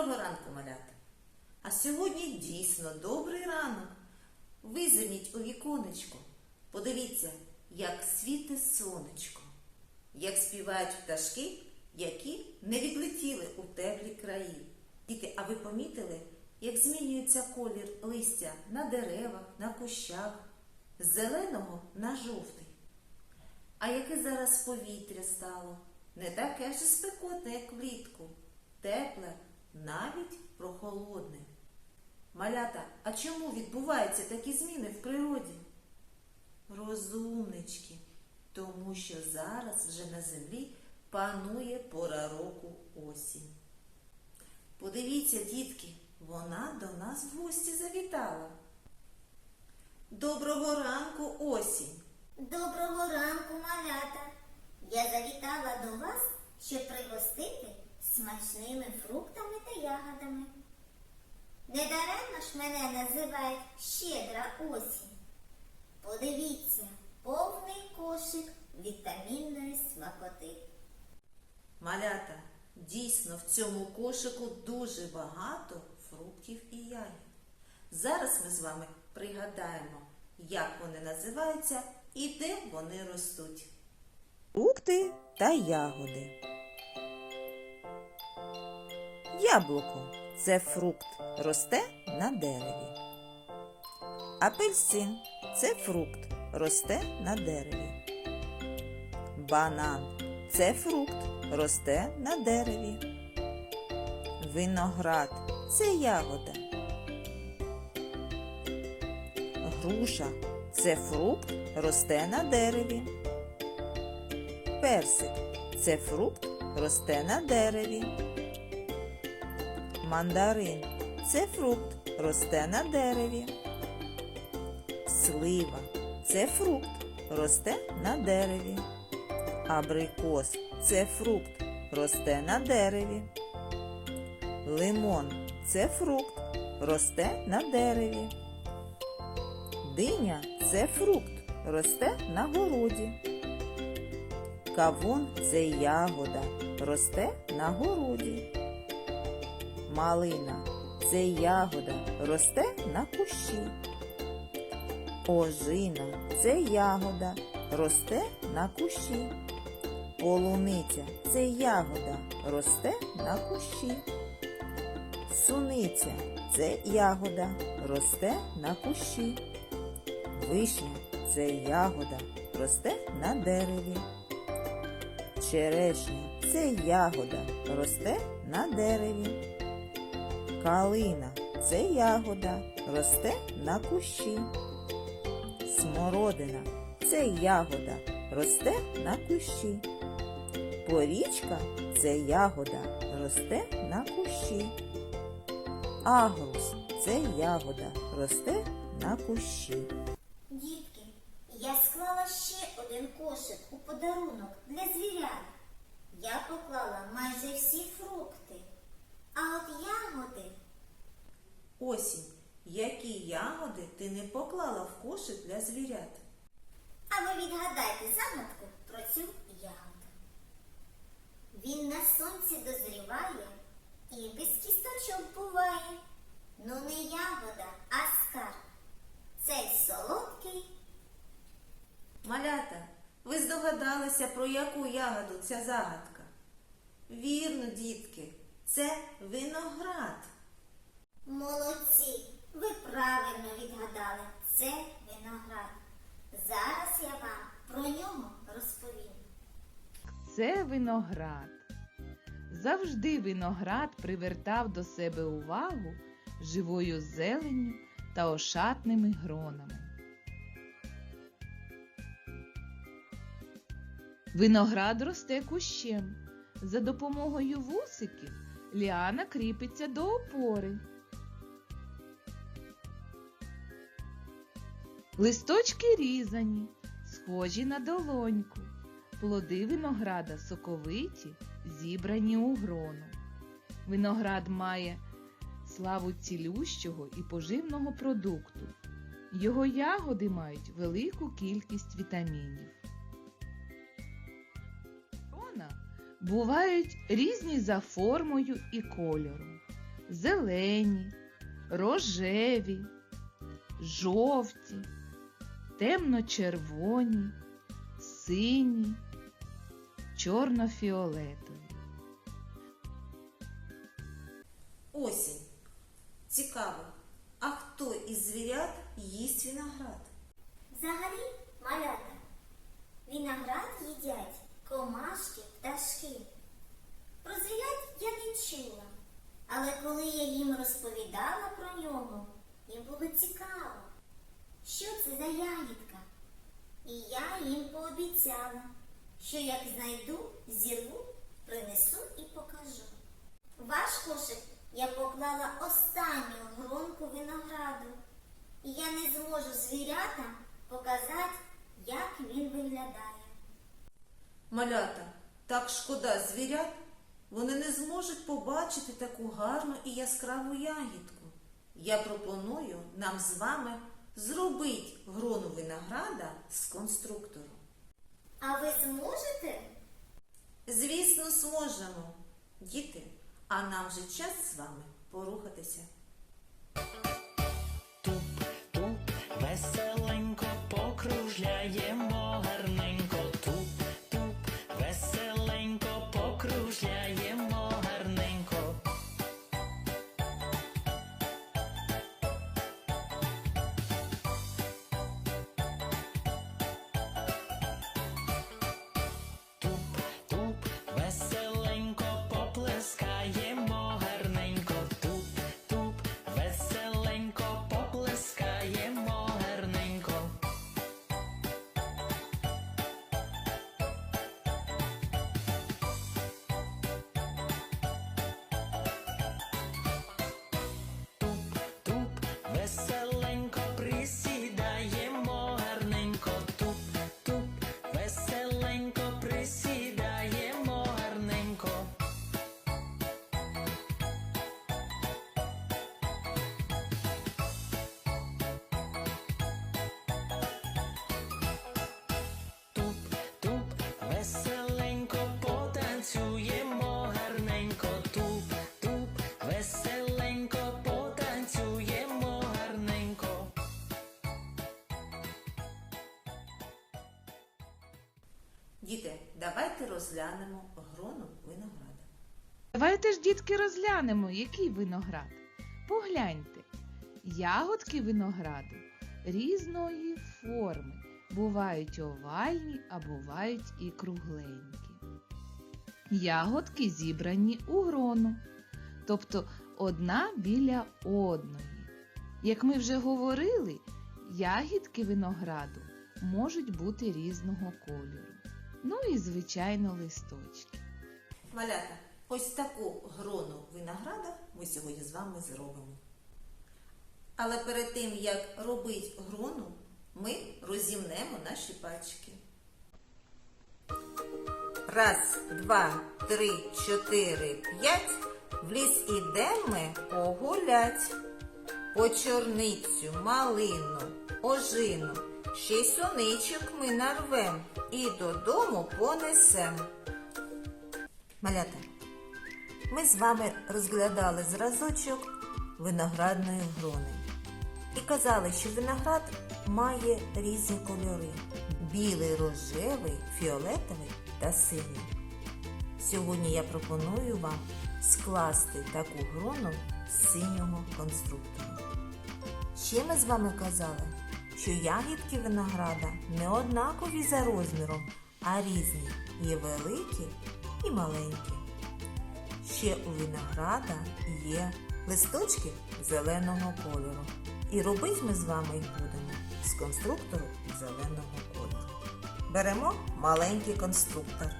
Доброго ранку, малята! А сьогодні дійсно добрий ранок. Визирніть у віконечко. Подивіться, як світить сонечко, як співають пташки, які не відлетіли у теплі краї. Діти, а ви помітили, як змінюється колір листя на деревах, на кущах, з зеленого на жовтий? А яке зараз повітря стало? Не таке ж спекотне, як влітку, тепле, навіть прохолодне. Малята, а чому відбуваються такі зміни в природі? Розумнички, тому що зараз вже на землі панує пора року осінь. Подивіться, дітки, вона до нас в гості завітала. Доброго ранку, осінь! Доброго ранку, малята! Я завітала до вас, щоб пригостити смачними фруктами та ягодами. Недаремно ж мене називають щедра осінь. Подивіться, повний кошик вітамінної смакоти. Малята, дійсно в цьому кошику дуже багато фруктів і ягід. Зараз ми з вами пригадаємо, як вони називаються і де вони ростуть. Фрукти та ягоди. Яблуко це фрукт, росте на дереві. Апельсин це фрукт, росте на дереві. Банан це фрукт, росте на дереві. Виноград це ягода. Груша це фрукт, росте на дереві. Персик це фрукт, росте на дереві. Мандарин це фрукт, росте на дереві. Слива це фрукт, росте на дереві. Абрикос це фрукт, росте на дереві. Лимон це фрукт, росте на дереві. Диня це фрукт, росте на городі. Кавун це ягода, росте на городі. Малина це ягода, росте на кущі. Ожина це ягода, росте на кущі. Полуниця це ягода, росте на кущі. Суниця це ягода, росте на кущі. Вишня це ягода, росте на дереві. Черешня це ягода, росте на дереві. Калина це ягода, росте на кущі. Смородина це ягода, росте на кущі. Порічка це ягода, росте на кущі. Агрус це ягода, росте на кущі. Дітки, я склала ще один кошик у подарунок для звірят. Я поклала майже всі фрукти, а от ягоди Осінь, які ягоди ти не поклала в кошик для звірят? А ви відгадайте загадку про цю ягоду. Він на сонці дозріває і без кісточок буває. Ну не ягода, а скарб. Цей солодкий. Малята, ви здогадалися, про яку ягоду ця загадка? Вірно, дітки, це виноград. Молодці, ви правильно відгадали. Це виноград. Зараз я вам про нього розповім. Це виноград. Завжди виноград привертав до себе увагу живою зеленню та ошатними гронами. Виноград росте кущем. За допомогою вусиків ліана кріпиться до опори. Листочки різані, схожі на долоньку. Плоди винограда соковиті, зібрані у грону. Виноград має славу цілющого і поживного продукту. Його ягоди мають велику кількість вітамінів. Бувають різні за формою і кольором. зелені, рожеві, жовті, темно-червоні, сині, чорно-фіолетові. Осінь. Цікаво. А хто із звірят їсть виноград? Взагалі, малята, виноград їдять комашки, пташки. Про звірят я не чула, але коли я їм розповідала про нього, їм було цікаво, що це за ягідка. І я їм пообіцяла, що як знайду, зірву, принесу і покажу. Ваш кошик я поклала останню гронку винограду, і я не зможу звірятам показати, як він виглядає. Малята, так шкода звірят. Вони не зможуть побачити таку гарну і яскраву ягідку. Я пропоную нам з вами зробити грону винограда з конструктору. А ви зможете? Звісно, зможемо. Діти, а нам вже час з вами порухатися. Діти, давайте розглянемо грону винограда. Давайте ж, дітки, розглянемо, який виноград. Погляньте, ягодки винограду різної форми. Бувають овальні, а бувають і кругленькі. Ягодки зібрані у грону, тобто одна біля одної. Як ми вже говорили, ягідки винограду можуть бути різного кольору. Ну і, звичайно, листочки. Малята, ось таку грону винограда ми сьогодні з вами зробимо. Але перед тим, як робити грону, ми розімнемо наші пальчики. Раз, два, три, чотири, п'ять. В ліс ідемо погулять. По чорницю, малину, ожину, й соничок ми нарвем і додому понесем. Малята, ми з вами розглядали зразочок виноградної грони. І казали, що виноград має різні кольори: білий, рожевий, фіолетовий та синій. Сьогодні я пропоную вам скласти таку грону з синього конструктора. Ще ми з вами казали, що ягідки винограда не однакові за розміром, а різні. Є великі і маленькі. Ще у винограда є листочки зеленого кольору. І робити ми з вами їх будемо з конструктору зеленого кольору. Беремо маленький конструктор.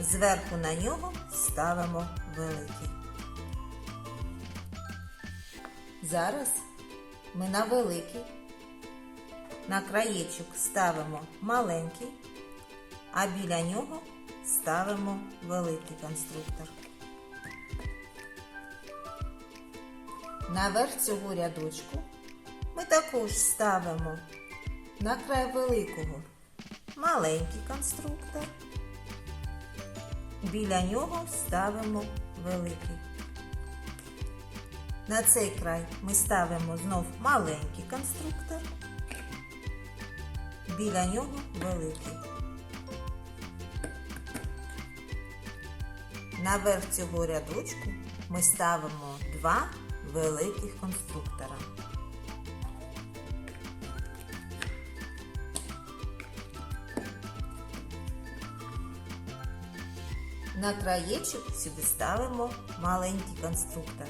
Зверху на нього ставимо великий. Зараз ми на великий, на краєчок ставимо маленький, а біля нього ставимо великий конструктор. Наверх цього рядочку ми також ставимо на край великого маленький конструктор. Біля нього ставимо великий. На цей край ми ставимо знов маленький конструктор, біля нього великий. Наверх цього рядочку ми ставимо два великих конструктора. На краєчок сюди ставимо маленький конструктор.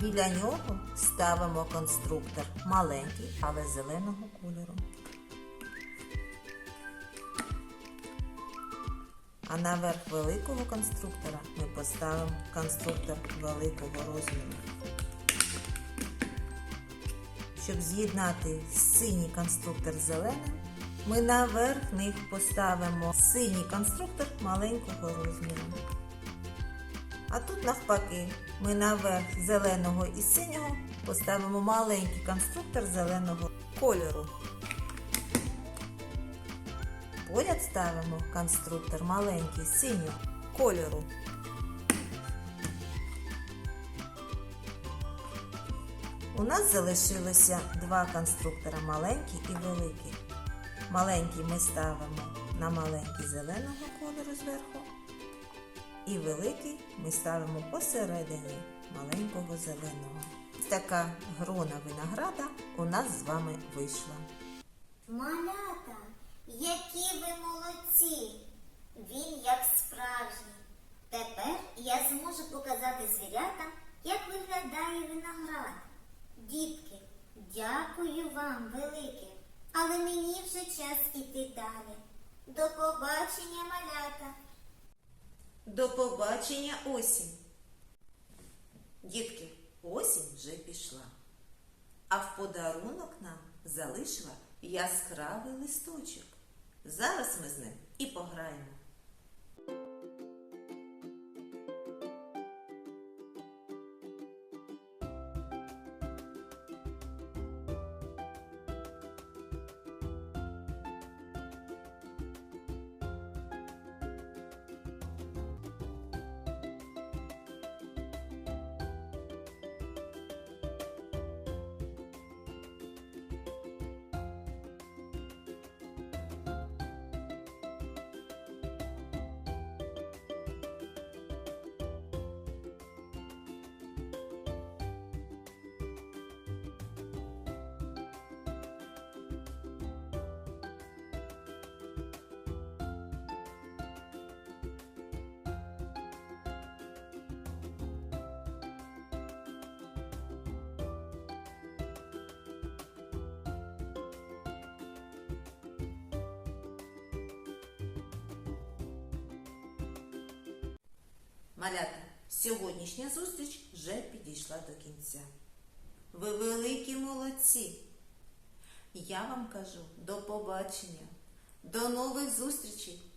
Біля нього ставимо конструктор маленький, але зеленого кольору. А наверх великого конструктора ми поставимо конструктор великого розміру. Щоб з'єднати синій конструктор з зеленим, ми наверх них поставимо синій конструктор маленького розміру. А тут навпаки, ми наверх зеленого і синього поставимо маленький конструктор зеленого кольору. Поряд ставимо конструктор маленький синього кольору. У нас залишилося два конструктора маленький і великий. Маленький ми ставимо на маленький зеленого кольору зверху. І великий ми ставимо посередині маленького зеленого. Така грона винограда у нас з вами вийшла. Малята, які ви молодці! Він як справжній. Тепер я зможу показати звірятам, як виглядає виноград. Дітки, дякую вам велике, але мені вже час іти далі. До побачення, малята! До побачення осінь. Дітки, осінь вже пішла. А в подарунок нам залишила яскравий листочок. Зараз ми з ним і пограємо. Малята, сьогоднішня зустріч вже підійшла до кінця. Ви великі молодці. Я вам кажу до побачення, до нових зустрічей